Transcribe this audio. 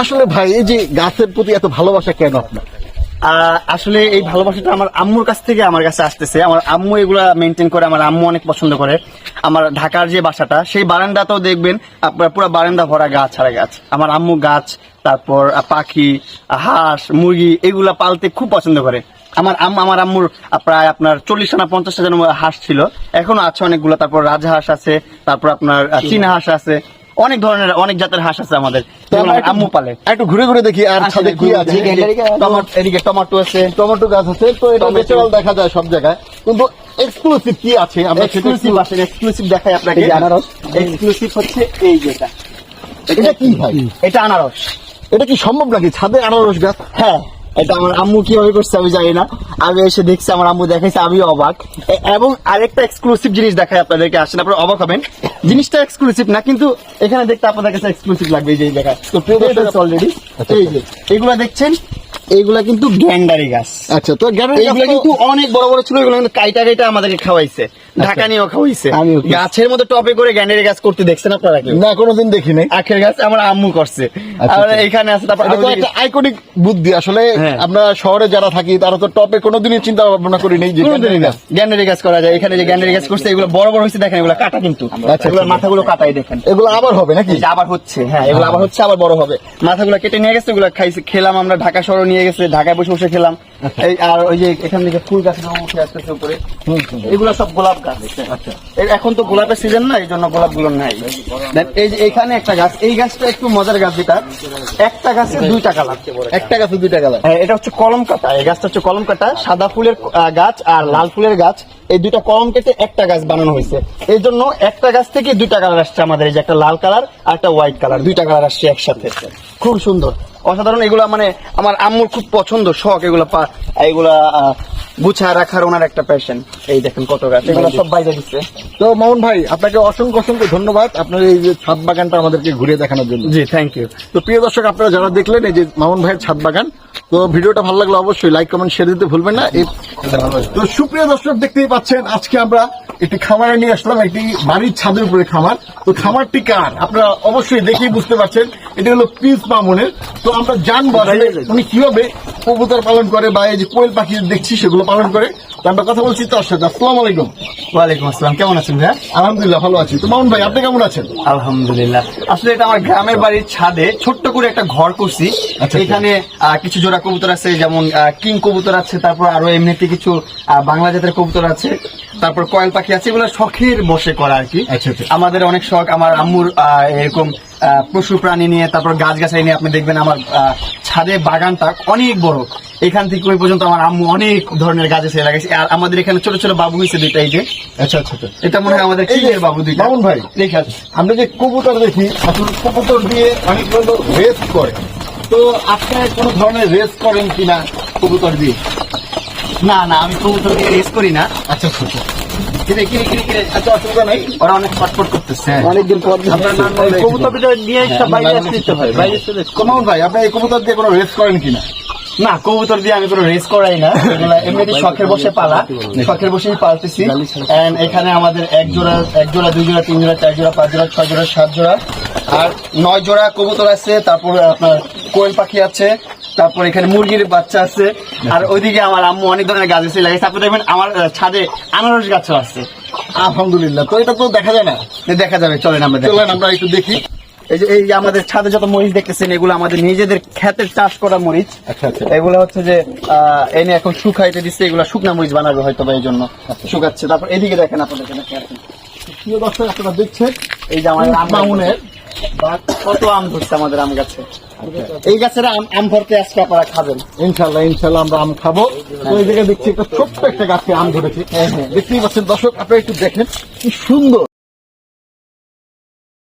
আসলে ভাই, এই যে গাছের প্রতি এত ভালোবাসা কেন আপনার? আসলে এই ভালোবাসাটা আমার আম্মুর কাছ থেকে আমার কাছে আসতেছে। আমার আম্মু এগুলা মেনটেন করে, আমার আম্মু অনেক পছন্দ করে। আমার ঢাকার যে বাসাটা, সেই বারান্দাতেও দেখবেন, আপনার পুরো বারান্দা ভরা গাছ, আর গাছ। আমার আম্মু গাছ, তারপর পাখি হাঁস, মুরগি, এগুলা পালতে খুব পছন্দ করে। আমার আম্মু, আমার আম্মুর প্রায় আপনার চল্লিশটা না পঞ্চাশটা যেন হাঁস ছিল, এখনও আছে অনেকগুলো। তারপর রাজহাঁস আছে, তারপর আপনার চীনা হাঁস আছে। অনেক ধরনের অনেক জাতের হাঁস আছে আমাদের। আম্মু পালে একটু ঘুরে ঘুরে দেখি আর ছাদে কি আছে। এদিকে টমাটো আছে। টমেটো গাছ আছে তো এটা। ন্যাচারাল দেখা যায় সব জায়গায়। কিন্তু এক্সক্লুসিভ কি আছে? আমরা এক্সক্লুসিভ আসলে এক্সক্লুসিভ দেখাই আপনাকে। আনারস। এক্সক্লুসিভ হচ্ছে এই যেটা। এটা কি ভাই? এটা আনারস। এটা কি সম্ভব নাকি? ছাদে আনারস গাছ? হ্যাঁ। এটা আমার আম্মু কীভাবে করছে আমি জানি না। আমি এসে দেখছি আমার আম্মু দেখাইছে আমি অবাক। এবং আরেকটা এক্সক্লুসিভ জিনিস দেখাই আপনাদেরকে আসেন আপনারা অবাক হবেন। জিনিসটা এক্সক্লুসিভ না কিন্তু এখানে দেখতে আপনাদের কাছে এক্সক্লুসিভ লাগবে এই যে দেখা। তো অলরেডি আচ্ছা, এই যে এগুলা দেখছেন? এইগুলা কিন্তু গ্যান্ডারি গাছ। আচ্ছা তো কিন্তু অনেক বড় বড় ছিল এগুলো কিন্তু কাইটা কাইটা আমাদেরকে খাওয়াইছে। ঢাকা নিয়েও খাওয়াইছে। গাছের মধ্যে টপে করে গ্যান্ডারি গাছ করতে দেখছেন আপনারা না কোনোদিন দেখি নাই। আখের গাছ আমার আম্মু করছে। আচ্ছা, আর আচ্ছা। এখানে আছে তারপর একটা আইকনিক বুদ্ধি। আসলে হ্যাঁ। আমরা শহরে যারা থাকি তারা তো টপে কোনোদিনই চিন্তা ভাবনা করি নেই যে গ্যান্ডারি গাছ। করা যায়। এখানে যে গ্যান্ডারি গাছ করছে এগুলো বড় বড় হয়েছে দেখেন এগুলো কাটা কিন্তু। আচ্ছা, আচ্ছা। মাথাগুলো কাটাই দেখেন। এগুলো আবার হবে নাকি? আবার হচ্ছে হ্যাঁ এগুলো আবার হচ্ছে আবার বড় হবে। মাথাগুলো কেটে নিয়ে গেছে এগুলো খাইছে। খেলাম আমরা ঢাকা শহরে নিয়ে গেছে ঢাকায় বসে বসে খেলাম। এই আর ওই যে এখান থেকে ফুল গাছ উঠে আসতেছে উপরে। এগুলো সব গোলাপ গাছ। আচ্ছা এখন তো গোলাপের সিজন না এই জন্য গোলাপগুলো নাই এই যে এখানে একটা গাছ এই গাছটা একটু মজার গাছ যেটা। একটা গাছে দুইটা কালার একটা গাছে দুইটা গাছ হ্যাঁ, এটা হচ্ছে কলম কাটা। এই গাছটা হচ্ছে কলম কাটা সাদা ফুলের গাছ আর লাল ফুলের গাছ। এই দুইটা কলম কেটে একটা গাছ বানানো হয়েছে। এই জন্য একটা গাছ থেকে দুইটা কালার আসছে আমাদের। এই যে একটা লাল কালার আর একটা হোয়াইট কালার দুইটা কালার আসছে একসাথে। খুব সুন্দর। অসাধারণ এগুলা মানে আমার আম্মুর খুব পছন্দ শখ এগুলা পা এগুলা গুছায় রাখার ওনার একটা প্যাশন এই দেখেন কত গাছ এগুলো সব বাইরে দিচ্ছে তো মামুন ভাই আপনাকে অসংখ্য অসংখ্য ধন্যবাদ আপনার এই যে ছাদ বাগানটা আমাদেরকে ঘুরে দেখানোর জন্য। জি থ্যাংক ইউ তো প্রিয় দর্শক আপনারা যারা দেখলেন এই যে মামুন ভাইয়ের ছাদ বাগান তো ভিডিওটা ভালো লাগলে অবশ্যই লাইক কমেন্ট শেয়ার দিতে ভুলবেন না। তো সুপ্রিয় দর্শক দেখতেই পাচ্ছেন আজকে আমরা একটি খামারে নিয়ে আসলাম একটি বাড়ির ছাদের উপরে খামার। তো খামারটি কার? আপনারা অবশ্যই দেখেই বুঝতে পারছেন এটা হলো পিস মামনের তো আমরা জানব উনি কীভাবে কবুতর পালন করে বা এই যে কোয়েল পাখি দেখছি সেগুলো পালন করে। আমরা কথা বলছি তার সাথে। আসসালামু আলাইকুম। ওয়ালাইকুম আসসালাম। কেমন আছেন ভাইয়া? আলহামদুলিল্লাহ ভালো আছি। তো মামুন ভাই আপনি কেমন আছেন? আলহামদুলিল্লাহ। আসলে এটা আমার গ্রামের বাড়ির ছাদে ছোট্ট করে একটা ঘর করছি। আচ্ছা। এখানে আহ, কিছু জোড়া কবুতর আছে যেমন কিং কবুতর আছে তারপর আরও এমনিতে কিছু বাংলা জাতের কবুতর আছে তারপর কয়েল পাখি আছে এগুলো শখের বসে করা আর কি। আচ্ছা, আচ্ছা। আমাদের অনেক শখ আমার আম্মুর আহ, এরকম আহ, পশু প্রাণী নিয়ে তারপর গাছ গাছালি নিয়ে আপনি দেখবেন আমার ছাদে বাগানটা অনেক বড়। এখান থেকে ওই পর্যন্ত আমার আম্মু অনেক ধরনের গাছ এসে লাগাইছে। আর আমাদের এখানে ছোট ছোট বাবু হয়েছে দুইটা এই যে। আচ্ছা আচ্ছা আচ্ছা। এটা মনে হয় আমাদের এই বাবু দুইটা। মামুন ভাই। দেখে আছে আমরা যে কবুতর দেখি আসলে কবুতর দিয়ে অনেক রেস করে। তো আপনার কোন ধরনের রেস করেন কিনা কবুতর দিয়ে? না না আমি কবুতর দিয়ে রেস করি না। আচ্ছা আচ্ছা আচ্ছা। হয়। কবুতর দিয়ে কোনো রেস করেন কিনা? না কবুতর দিয়ে আমি কোনো রেস করাই না। এমনিতে শখের বসে পালা। শখের বসেই পালতেছি। And এখানে আমাদের এক জোড়া এক জোড়া দুই জোড়া তিন জোড়া চার জোড়া পাঁচ জোড়া ছয় জোড়া সাত জোড়া। আর নয় জোড়া কবুতর আছে তারপর আপনার কোয়েল পাখি আছে তারপর এখানে মুরগির বাচ্চা আছে। আর ওইদিকে আমার আম্মু অনেক ধরনের গাছ আছে। লাগাইছে তারপর দেখবেন আমার ছাদে আনারস গাছও আছে। আলহামদুলিল্লাহ। তো এটা তো দেখা যায় না। দেখা যাবে চলেন আমরা চলেন আমরা একটু দেখি। এই যে এই আমাদের ছাদে যত মরিচ দেখতেছেন এগুলো আমাদের নিজেদের ক্ষেতের চাষ করা মরিচ। আচ্ছা আচ্ছা। এগুলো হচ্ছে যে এনে এখন শুকাইতে দিচ্ছে এগুলো শুকনা মরিচ বানাবে হয়তো বা এই জন্য শুকাচ্ছে। তারপর এদিকে দেখেন এখন। প্রিয় দর্শক আপনারা দেখছেন এই যে আমাদের কত আম ধরছে আমাদের আম গাছে। এই গাছের আম আম ভরতে আজকে আপনারা খাবেন। ইনশাল্লাহ ইনশাল্লাহ আমরা আম খাব। তো এই জায়গায় দেখছি একটা ছোট্ট একটা গাছে আম ধরেছে। দেখতেই পাচ্ছেন দর্শক আপনারা একটু দেখেন কি সুন্দর।